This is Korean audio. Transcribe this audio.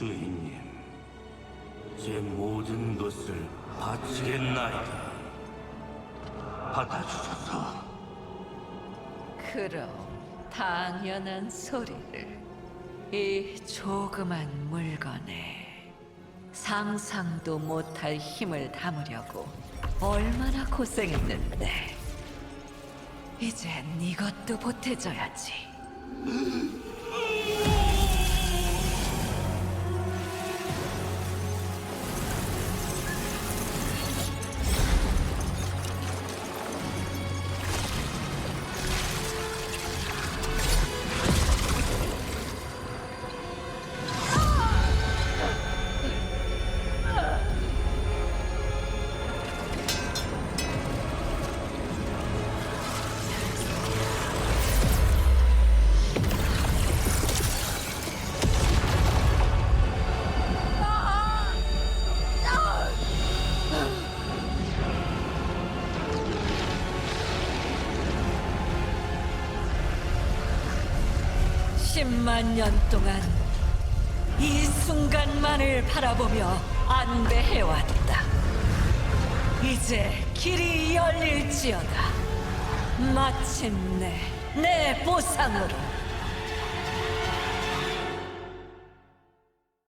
주인님, 제 모든 것을 바치겠나이다. 받아주셔서 그럼 당연한 소리를 이 조그만 물건에 상상도 못할 힘을 담으려고 얼마나 고생했는데 이젠 이것도 보태줘야지. 십만 년 동안 이 순간만을 바라보며 안배해왔다. 이제 길이 열릴지어다. 마침내 내 보상으로